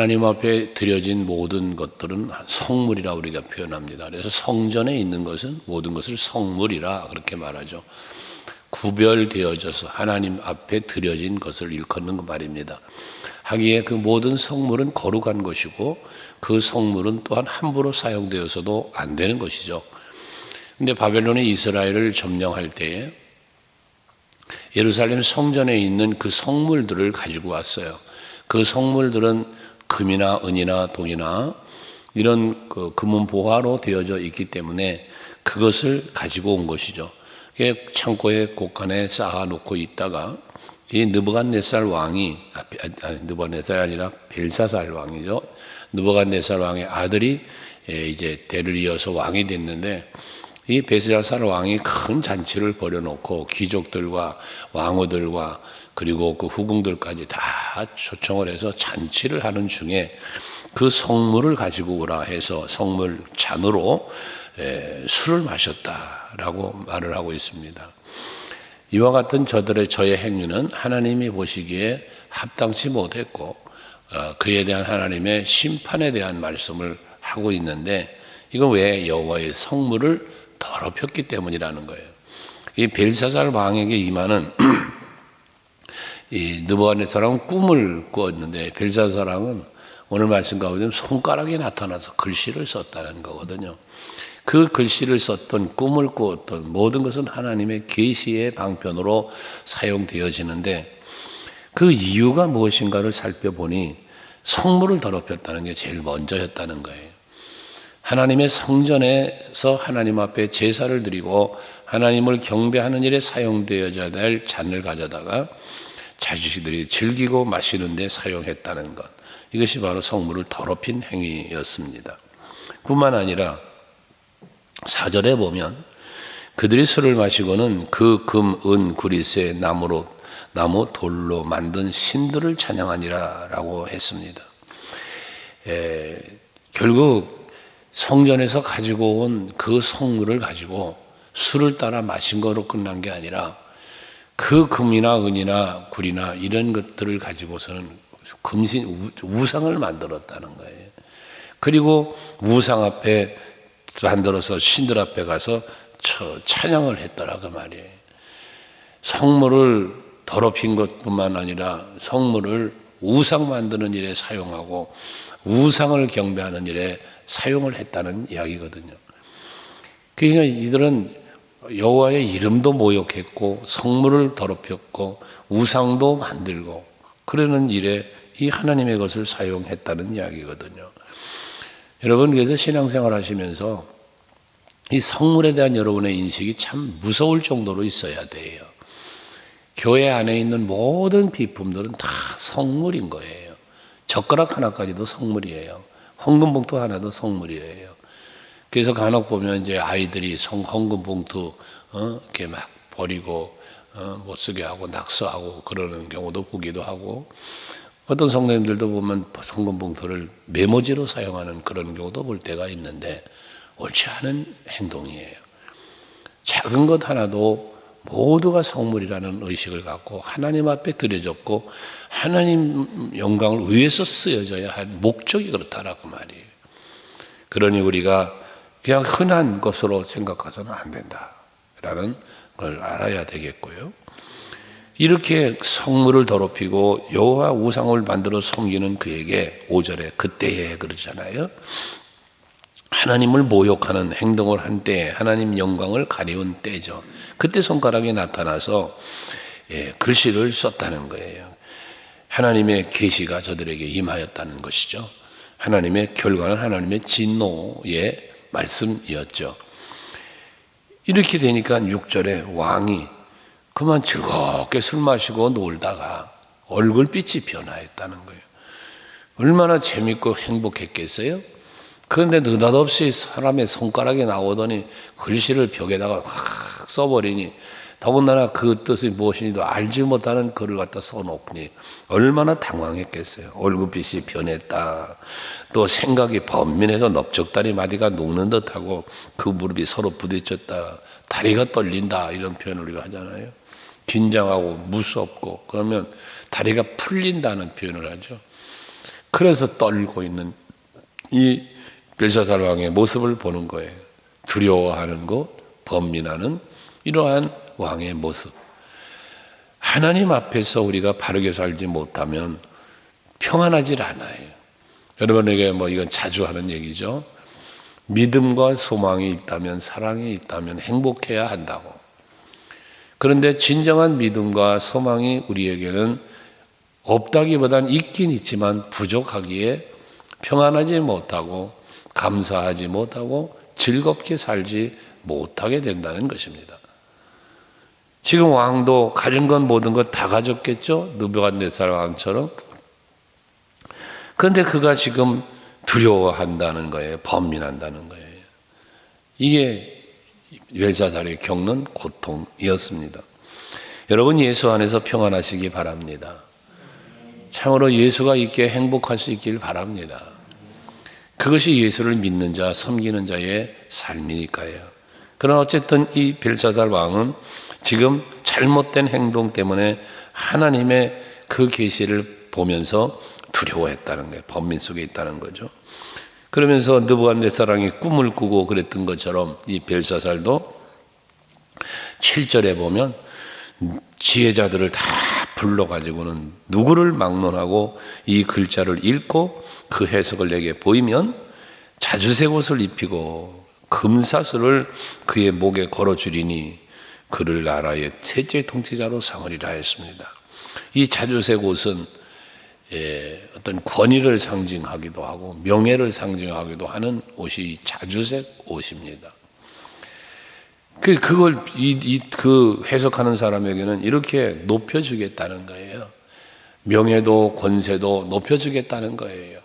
하나님 앞에 드려진 모든 것들은 성물이라 우리가 표현합니다. 그래서 성전에 있는 것은 모든 것을 성물이라 그렇게 말하죠. 구별되어져서 하나님 앞에 드려진 것을 일컫는 그 말입니다. 하기에 그 모든 성물은 거룩한 것이고 그 성물은 또한 함부로 사용되어서도 안 되는 것이죠. 근데 바벨론이 이스라엘을 점령할 때에 예루살렘 성전에 있는 그 성물들을 가지고 왔어요. 그 성물들은 금이나 은이나 동이나 이런 그 금은 보화로 되어져 있기 때문에 그것을 가지고 온 것이죠. 창고에 곳간에 쌓아놓고 있다가 이 느부갓네살 왕이 아니 느부갓네살이 아니라 벨사살 왕이죠. 느부갓네살 왕의 아들이 이제 대를 이어서 왕이 됐는데 이 벨사살 왕이 큰 잔치를 벌여놓고 귀족들과 왕후들과 그리고 그 후궁들까지 다 초청을 해서 잔치를 하는 중에 그 성물을 가지고 오라 해서 성물 잔으로 술을 마셨다라고 말을 하고 있습니다. 이와 같은 저들의 저의 행위는 하나님이 보시기에 합당치 못했고 어, 그에 대한 하나님의 심판에 대한 말씀을 하고 있는데 이건 왜 여호와의 성물을 더럽혔기 때문이라는 거예요. 이 벨사살 왕에게 임하는 이 느부갓네살은 꿈을 꾸었는데 벨사살왕은 오늘 말씀 가운데 손가락이 나타나서 글씨를 썼다는 거거든요. 그 글씨를 썼던 꿈을 꾸었던 모든 것은 하나님의 계시의 방편으로 사용되어지는데 그 이유가 무엇인가를 살펴보니 성물을 더럽혔다는 게 제일 먼저였다는 거예요. 하나님의 성전에서 하나님 앞에 제사를 드리고 하나님을 경배하는 일에 사용되어야 될 잔을 가져다가 자주시들이 즐기고 마시는데 사용했다는 것. 이것이 바로 성물을 더럽힌 행위였습니다. 뿐만 아니라 사절에 보면 그들이 술을 마시고는 그 금, 은, 구리세, 나무로, 나무, 돌로 만든 신들을 찬양하니라 라고 했습니다. 에, 결국 성전에서 가지고 온 그 성물을 가지고 술을 따라 마신 거로 끝난 게 아니라 그 금이나 은이나 굴이나 이런 것들을 가지고서는 금신 우상을 만들었다는 거예요. 그리고 우상 앞에 만들어서 신들 앞에 가서 찬양을 했더라 그 말이에요. 성물을 더럽힌 것뿐만 아니라 성물을 우상 만드는 일에 사용하고 우상을 경배하는 일에 사용을 했다는 이야기거든요. 그러니까 이들은 여호와의 이름도 모욕했고 성물을 더럽혔고 우상도 만들고 그러는 일에 이 하나님의 것을 사용했다는 이야기거든요. 여러분 그래서 신앙생활 하시면서 이 성물에 대한 여러분의 인식이 참 무서울 정도로 있어야 돼요. 교회 안에 있는 모든 비품들은 다 성물인 거예요. 젓가락 하나까지도 성물이에요. 황금봉투 하나도 성물이에요. 그래서 간혹 보면 이제 아이들이 성 헌금 봉투 어, 이렇게 막 버리고 어, 못 쓰게 하고 낙서하고 그러는 경우도 보기도 하고 어떤 성도님들도 보면 헌금 봉투를 메모지로 사용하는 그런 경우도 볼 때가 있는데 옳지 않은 행동이에요. 작은 것 하나도 모두가 성물이라는 의식을 갖고 하나님 앞에 드려졌고 하나님 영광을 위해서 쓰여져야 할 목적이 그렇다라고 말이에요. 그러니 우리가 그냥 흔한 것으로 생각해서는 안 된다라는 걸 알아야 되겠고요. 이렇게 성물을 더럽히고 여호와 우상을 만들어 섬기는 그에게 5절에 그때에 그러잖아요. 하나님을 모욕하는 행동을 한 때에 하나님 영광을 가리운 때죠. 그때 손가락이 나타나서 예, 글씨를 썼다는 거예요. 하나님의 계시가 저들에게 임하였다는 것이죠. 하나님의 결과는 하나님의 진노의 말씀이었죠. 이렇게 되니까 6절에 왕이 그만 즐겁게 술 마시고 놀다가 얼굴빛이 변화했다는 거예요. 얼마나 재밌고 행복했겠어요? 그런데 느닷없이 사람의 손가락이 나오더니 글씨를 벽에다가 확 써버리니 더군다나 그 뜻이 무엇인지도 알지 못하는 글을 갖다 써놓으니 얼마나 당황했겠어요. 얼굴빛이 변했다. 또 생각이 번민해서 넓적다리 마디가 녹는 듯하고 그 무릎이 서로 부딪혔다. 다리가 떨린다. 이런 표현을 우리가 하잖아요. 긴장하고 무섭고 그러면 다리가 풀린다는 표현을 하죠. 그래서 떨고 있는 이 벨사살 왕의 모습을 보는 거예요. 두려워하는 것, 번민하는 이러한 왕의 모습. 하나님 앞에서 우리가 바르게 살지 못하면 평안하질 않아요. 여러분에게 뭐 이건 자주 하는 얘기죠. 믿음과 소망이 있다면 사랑이 있다면 행복해야 한다고. 그런데 진정한 믿음과 소망이 우리에게는 없다기보단 있긴 있지만 부족하기에 평안하지 못하고 감사하지 못하고 즐겁게 살지 못하게 된다는 것입니다. 지금 왕도 가진 건 모든 것 다 가졌겠죠? 느부갓네살 왕처럼. 그런데 그가 지금 두려워한다는 거예요. 번민한다는 거예요. 이게 벨사살이 겪는 고통이었습니다. 여러분 예수 안에서 평안하시기 바랍니다. 참으로 예수가 있게 행복할 수 있길 바랍니다. 그것이 예수를 믿는 자, 섬기는 자의 삶이니까요. 그러나 어쨌든 이 벨사살 왕은 지금 잘못된 행동 때문에 하나님의 그 계시를 보면서 두려워했다는 거예요. 범민 속에 있다는 거죠. 그러면서 느부갓네살왕이 꿈을 꾸고 그랬던 것처럼 이 벨사살도 7절에 보면 지혜자들을 다 불러가지고는 누구를 막론하고 이 글자를 읽고 그 해석을 내게 보이면 자주색 옷을 입히고 금사슬을 그의 목에 걸어주리니 그를 나라의 셋째 통치자로 삼으리라 했습니다. 이 자주색 옷은 예, 어떤 권위를 상징하기도 하고 명예를 상징하기도 하는 옷이 자주색 옷입니다. 그 그걸 이그 해석하는 사람에게는 이렇게 높여주겠다는 거예요. 명예도 권세도 높여주겠다는 거예요.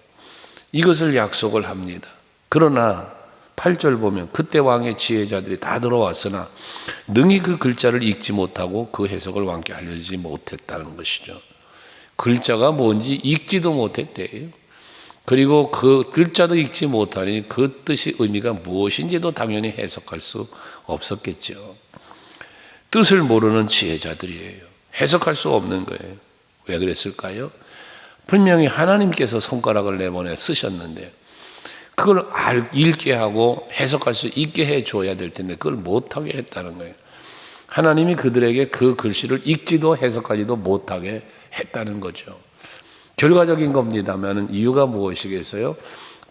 이것을 약속을 합니다. 그러나 8절 보면 그때 왕의 지혜자들이 다 들어왔으나 능히 그 글자를 읽지 못하고 그 해석을 왕께 알려주지 못했다는 것이죠. 글자가 뭔지 읽지도 못했대요. 그리고 그 글자도 읽지 못하니 그 뜻이 의미가 무엇인지도 당연히 해석할 수 없었겠죠. 뜻을 모르는 지혜자들이에요. 해석할 수 없는 거예요. 왜 그랬을까요? 분명히 하나님께서 손가락을 내보내 쓰셨는데 그걸 알, 읽게 하고 해석할 수 있게 해 줘야 될 텐데 그걸 못하게 했다는 거예요. 하나님이 그들에게 그 글씨를 읽지도 해석하지도 못하게 했다는 거죠. 결과적인 겁니다만 이유가 무엇이겠어요?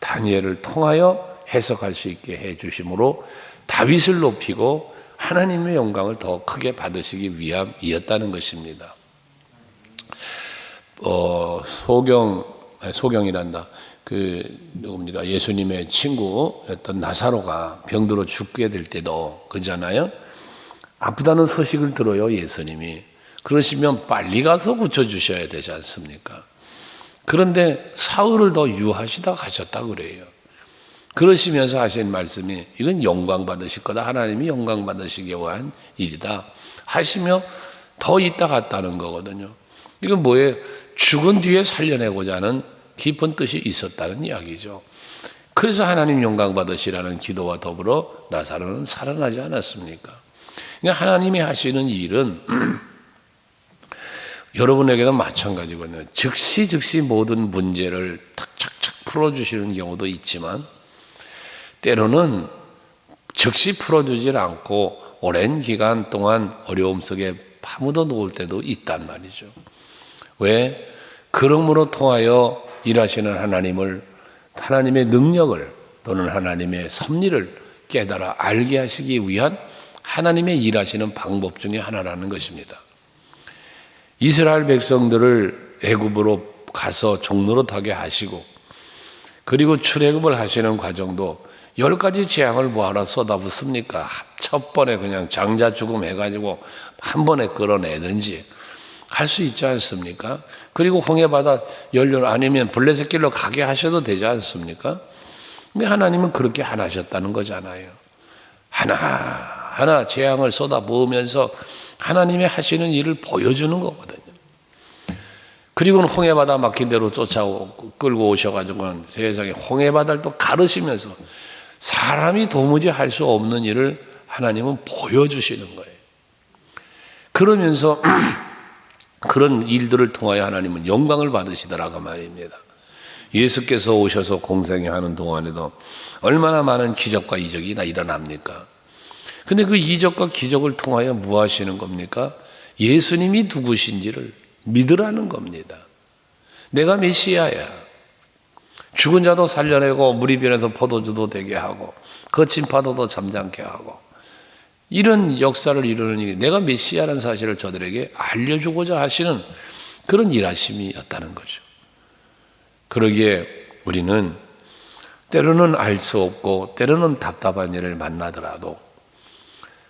다니엘을 통하여 해석할 수 있게 해 주심으로 다윗을 높이고 하나님의 영광을 더 크게 받으시기 위함이었다는 것입니다. 어, 소경 소경이란다. 그 누굽니까 예수님의 친구였던 나사로가 병들어 죽게 될 때도 그잖아요. 아프다는 소식을 들어요 예수님이. 그러시면 빨리 가서 고쳐 주셔야 되지 않습니까? 그런데 사흘을 더 유하시다 가셨다 그래요. 그러시면서 하신 말씀이 이건 영광 받으실 거다. 하나님이 영광 받으시기 위한 일이다. 하시며 더 있다 갔다는 거거든요. 이건 뭐예요? 죽은 뒤에 살려내고자 하는 깊은 뜻이 있었다는 이야기죠. 그래서 하나님 영광 받으시라는 기도와 더불어 나사로는 살아나지 않았습니까? 그러니까 하나님이 하시는 일은 여러분에게도 마찬가지거든요. 즉시 즉시 모든 문제를 탁착착 풀어주시는 경우도 있지만 때로는 즉시 풀어주질 않고 오랜 기간 동안 어려움 속에 파묻어 놓을 때도 있단 말이죠. 왜? 그러므로 통하여 일하시는 하나님을 하나님의 능력을 또는 하나님의 섭리를 깨달아 알게 하시기 위한 하나님의 일하시는 방법 중에 하나라는 것입니다. 이스라엘 백성들을 애굽으로 가서 종노릇하게 하시고 그리고 출애굽을 하시는 과정도 열 가지 재앙을 뭐하러 쏟아붓습니까? 첫 번에 그냥 장자 죽음 해가지고 한 번에 끌어내든지 할수 있지 않습니까? 그리고 홍해바다 연륜 아니면 블레셋 길로 가게 하셔도 되지 않습니까? 근데 하나님은 그렇게 안 하셨다는 거잖아요. 하나 하나 재앙을 쏟아부으면서 하나님의 하시는 일을 보여주는 거거든요. 그리고는 홍해바다 막힌 대로 쫓아오 끌고 오셔가지고 세상에 홍해바다를 또 가르시면서 사람이 도무지 할 수 없는 일을 하나님은 보여주시는 거예요. 그러면서 그런 일들을 통하여 하나님은 영광을 받으시더라고 말입니다. 예수께서 오셔서 공생에 하는 동안에도 얼마나 많은 기적과 이적이 나 일어납니까? 근데 그 이적과 기적을 통하여 뭐 하시는 겁니까? 예수님이 누구신지를 믿으라는 겁니다. 내가 메시아야. 죽은 자도 살려내고 물이 변해서 포도주도 되게 하고 거친 파도도 잠잠케 하고 이런 역사를 이루는 일이 내가 메시아라는 사실을 저들에게 알려주고자 하시는 그런 일하심이었다는 거죠. 그러기에 우리는 때로는 알 수 없고 때로는 답답한 일을 만나더라도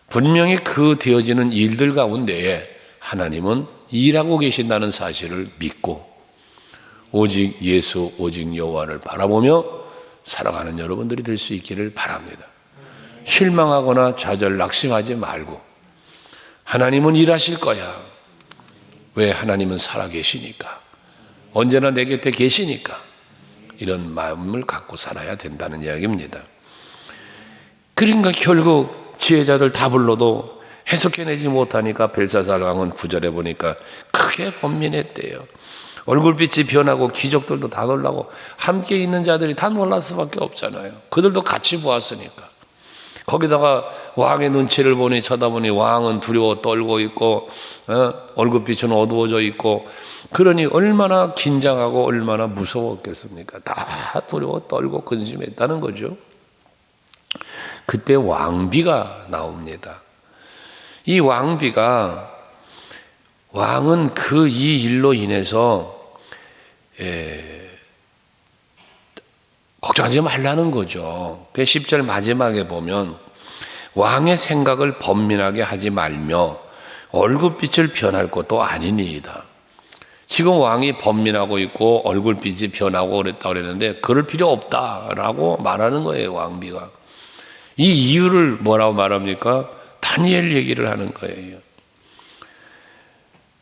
분명히 그 되어지는 일들 가운데에 하나님은 일하고 계신다는 사실을 믿고 오직 예수 오직 여호와를 바라보며 살아가는 여러분들이 될 수 있기를 바랍니다. 실망하거나 좌절 낙심하지 말고 하나님은 일하실 거야. 왜 하나님은 살아 계시니까. 언제나 내 곁에 계시니까. 이런 마음을 갖고 살아야 된다는 이야기입니다. 그러니까 결국 지혜자들 다 불러도 해석해내지 못하니까 벨사살 왕은 구절에 보니까 크게 번민했대요. 얼굴빛이 변하고 기적들도 다 놀라고 함께 있는 자들이 다 놀랄 수밖에 없잖아요. 그들도 같이 보았으니까. 거기다가 왕의 눈치를 보니 쳐다보니 왕은 두려워 떨고 있고 어? 얼굴빛은 어두워져 있고 그러니 얼마나 긴장하고 얼마나 무서웠겠습니까? 다 두려워 떨고 근심했다는 거죠. 그때 왕비가 나옵니다. 이 왕비가 왕은 그 이 일로 인해서 예, 걱정하지 말라는 거죠. 그 10절 마지막에 보면 왕의 생각을 번민하게 하지 말며 얼굴빛을 변할 것도 아니니이다. 지금 왕이 번민하고 있고 얼굴빛이 변하고 그랬다 그랬는데 그럴 필요 없다라고 말하는 거예요, 왕비가. 이 이유를 뭐라고 말합니까? 다니엘 얘기를 하는 거예요.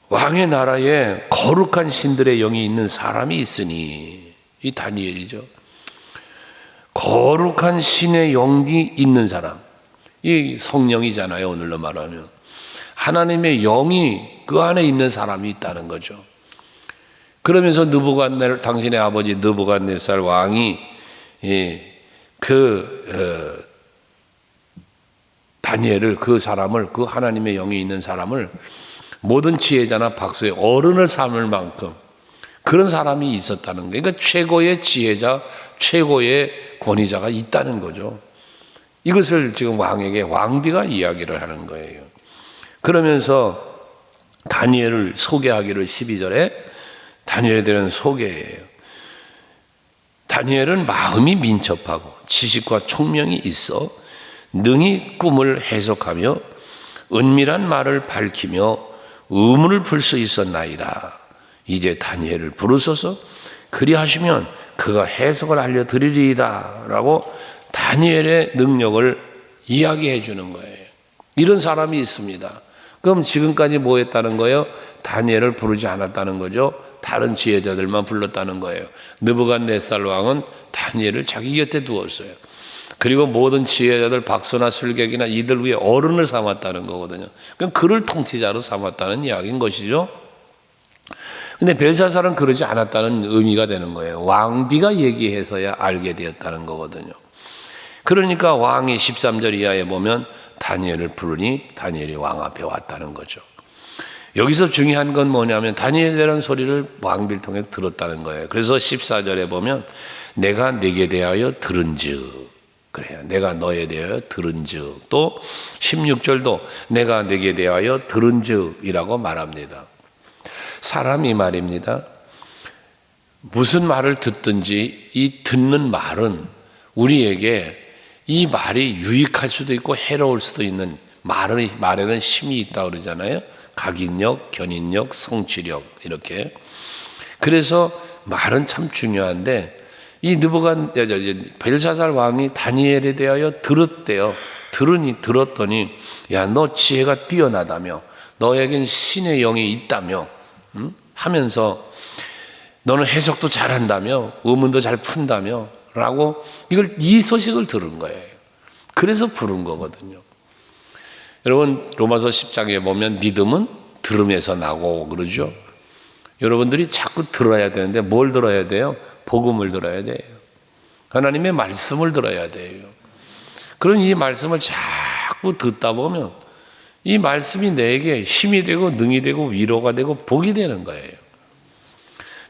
왕의 나라에 거룩한 신들의 영이 있는 사람이 있으니 이 다니엘이죠. 거룩한 신의 영이 있는 사람. 이 성령이잖아요, 오늘로 말하면. 하나님의 영이 그 안에 있는 사람이 있다는 거죠. 그러면서 느부갓네 당신의 아버지 느부갓네살 왕이 예, 그 어, 다니엘을 그 사람을 그 하나님의 영이 있는 사람을 모든 지혜자나 박수의 어른을 삼을 만큼 그런 사람이 있었다는 거예요. 그러니까 최고의 지혜자, 최고의 권위자가 있다는 거죠. 이것을 지금 왕에게 왕비가 이야기를 하는 거예요. 그러면서 다니엘을 소개하기를 12절에 다니엘에 대한 소개예요. 다니엘은 마음이 민첩하고 지식과 총명이 있어 능히 꿈을 해석하며 은밀한 말을 밝히며 의문을 풀 수 있었나이다. 이제 다니엘을 부르소서 그리하시면 그가 해석을 알려드리리이다. 라고 다니엘의 능력을 이야기해 주는 거예요. 이런 사람이 있습니다. 그럼 지금까지 뭐 했다는 거예요? 다니엘을 부르지 않았다는 거죠. 다른 지혜자들만 불렀다는 거예요. 느부갓네살 왕은 다니엘을 자기 곁에 두었어요. 그리고 모든 지혜자들 박소나 술객이나 이들 위에 어른을 삼았다는 거거든요. 그럼 그를 통치자로 삼았다는 이야기인 것이죠. 근데 벨사살은 그러지 않았다는 의미가 되는 거예요. 왕비가 얘기해서야 알게 되었다는 거거든요. 그러니까 왕이 13절 이하에 보면 다니엘을 부르니 다니엘이 왕 앞에 왔다는 거죠. 여기서 중요한 건 뭐냐면 다니엘이라는 소리를 왕비를 통해 들었다는 거예요. 그래서 14절에 보면 내가 내게 대하여 들은즉 그래요. 내가 너에 대하여 들은즉 또 16절도 내가 내게 대하여 들은즉이라고 말합니다. 사람이 말입니다. 무슨 말을 듣든지 이 듣는 말은 우리에게 이 말이 유익할 수도 있고 해로울 수도 있는 말은, 말에는 힘이 있다고 그러잖아요. 각인력, 견인력, 성취력 이렇게. 그래서 말은 참 중요한데 이 느부간 벨사살 왕이 다니엘에 대하여 들었대요. 들으니 들었더니 야 너 지혜가 뛰어나다며 너에겐 신의 영이 있다며 음? 하면서 너는 해석도 잘한다며 의문도 잘 푼다며 라고 이걸 이 소식을 들은 거예요. 그래서 부른 거거든요. 여러분 로마서 10장에 보면 믿음은 들음에서 나고 그러죠. 여러분들이 자꾸 들어야 되는데 뭘 들어야 돼요? 복음을 들어야 돼요. 하나님의 말씀을 들어야 돼요. 그런 이 말씀을 자꾸 듣다 보면 이 말씀이 내게 힘이 되고 능이 되고 위로가 되고 복이 되는 거예요.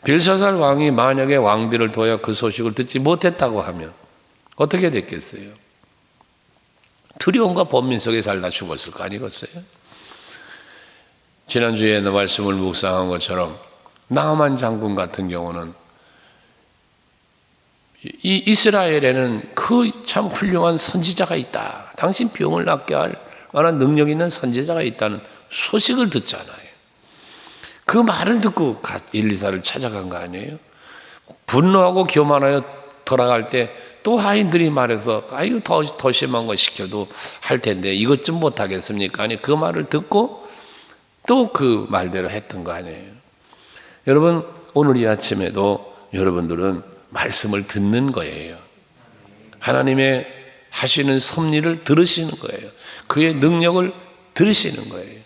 벨사살 왕이 만약에 왕비를 둬야 그 소식을 듣지 못했다고 하면 어떻게 됐겠어요? 두려움과 번민 속에 살다 죽었을 거 아니겠어요? 지난주에 말씀을 묵상한 것처럼 나만 장군 같은 경우는 이 이스라엘에는 그 참 훌륭한 선지자가 있다. 당신 병을 낫게 할 만한 능력 있는 선지자가 있다는 소식을 듣잖아요. 그 말을 듣고 일리사를 찾아간 거 아니에요? 분노하고 교만하여 돌아갈 때 또 하인들이 말해서 아이고 더, 더 심한 거 시켜도 할 텐데 이것 좀 못하겠습니까? 아니 그 말을 듣고 또 그 말대로 했던 거 아니에요? 여러분 오늘 이 아침에도 여러분들은 말씀을 듣는 거예요. 하나님의 하시는 섭리를 들으시는 거예요. 그의 능력을 들으시는 거예요.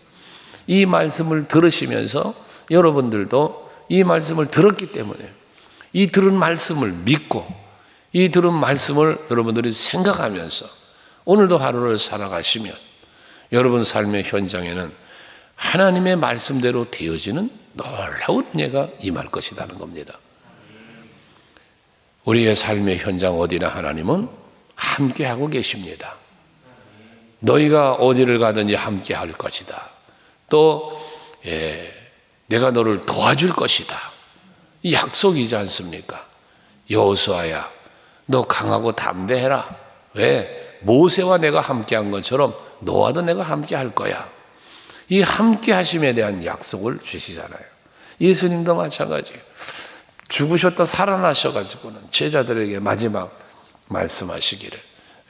이 말씀을 들으시면서 여러분들도 이 말씀을 들었기 때문에 이 들은 말씀을 믿고 이 들은 말씀을 여러분들이 생각하면서 오늘도 하루를 살아가시면 여러분 삶의 현장에는 하나님의 말씀대로 되어지는 놀라운 은혜가 임할 것이라는 겁니다. 우리의 삶의 현장 어디나 하나님은 함께하고 계십니다. 너희가 어디를 가든지 함께 할 것이다. 또, 예, 내가 너를 도와줄 것이다. 이 약속이지 않습니까? 여호수아야, 너 강하고 담대해라. 왜? 모세와 내가 함께한 것처럼 너와도 내가 함께 할 거야. 이 함께 하심에 대한 약속을 주시잖아요. 예수님도 마찬가지예요. 죽으셨다 살아나셔가지고는 제자들에게 마지막 말씀하시기를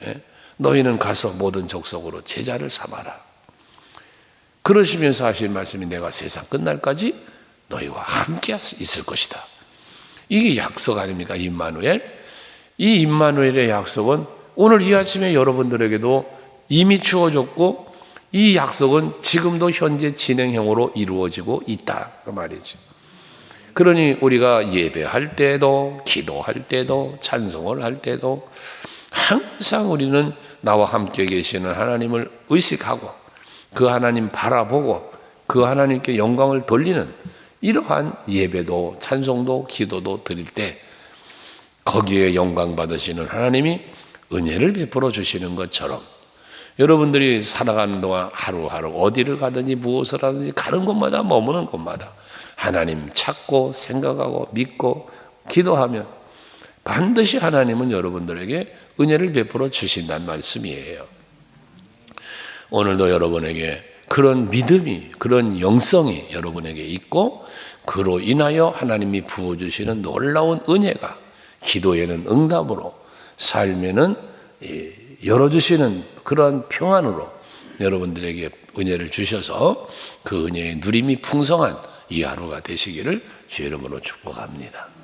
예? 너희는 가서 모든 족속으로 제자를 삼아라. 그러시면서 하신 말씀이 내가 세상 끝날까지 너희와 함께 있을 것이다. 이게 약속 아닙니까? 임마누엘. 이 임마누엘의 약속은 오늘 이 아침에 여러분들에게도 이미 주어졌고 이 약속은 지금도 현재 진행형으로 이루어지고 있다. 그 말이죠. 그러니 우리가 예배할 때도, 기도할 때도, 찬송을 할 때도 항상 우리는 나와 함께 계시는 하나님을 의식하고 그 하나님 바라보고 그 하나님께 영광을 돌리는 이러한 예배도 찬송도 기도도 드릴 때 거기에 영광 받으시는 하나님이 은혜를 베풀어 주시는 것처럼 여러분들이 살아가는 동안 하루하루 어디를 가든지 무엇을 하든지 가는 곳마다 머무는 곳마다 하나님 찾고 생각하고 믿고 기도하면 반드시 하나님은 여러분들에게 은혜를 베풀어 주신다는 말씀이에요. 오늘도 여러분에게 그런 믿음이, 그런 영성이 여러분에게 있고, 그로 인하여 하나님이 부어주시는 놀라운 은혜가 기도에는 응답으로, 삶에는 열어주시는 그러한 평안으로 여러분들에게 은혜를 주셔서 그 은혜의 누림이 풍성한 이 하루가 되시기를 주 이름으로 축복합니다.